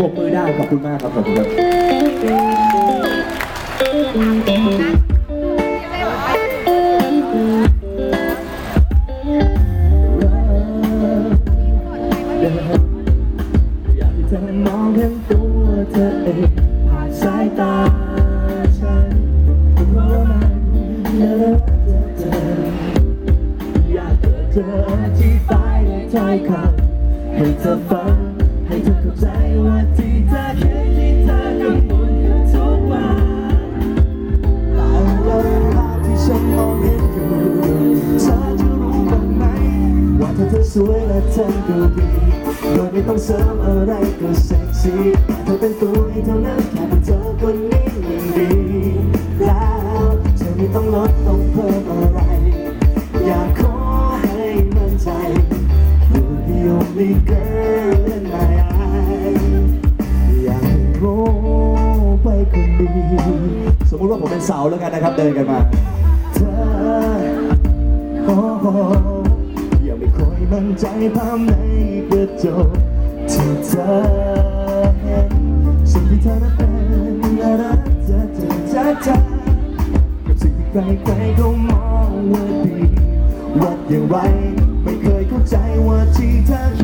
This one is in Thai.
ปรบมือได้ขอบคุณมากครับขอบคุณครับอยากให้เธอมองเห็นตัวเธอเองผ่านสายตาฉันเพราะมันเลิกเธออยากเจอเธอที่ตายในถ้อยคำให้เธอฟัง ให้เธอเข้าใจว่าที่เธอเขียนที่เธอกังวลอยู่ทุกวันแต่ว่าภาพที่ฉันมองเห็นอยู่เธอจะรู้บ้างไหม ว่าเธอเธอสวยและเธอดูดีโดยไม่ต้องเสริมอะไรก็เซ็กซี่เธอเป็นตัวให้เท่านั้นแค่เป็นเธอคนนี้มันดี แล้วเธอไม่ต้องลดต้องเพิ่มอะไร อยากขอให้มั่นใจ You're the only girl in my คนดีสมมติว่าผมเป็นเสาแล้วกันนะครับเดินกันมาเธอโอ้โหยังไม่ค่อยมั่นใจภาพในกระจกที่เธอเห็นสิ่งที่เธอนั้นเป็นและรักเธอเธอเธอเธอกับสิ่งที่ใครๆก็มองว่าดีว่าอย่างไรไม่เคยเข้าใจว่าที่เธอ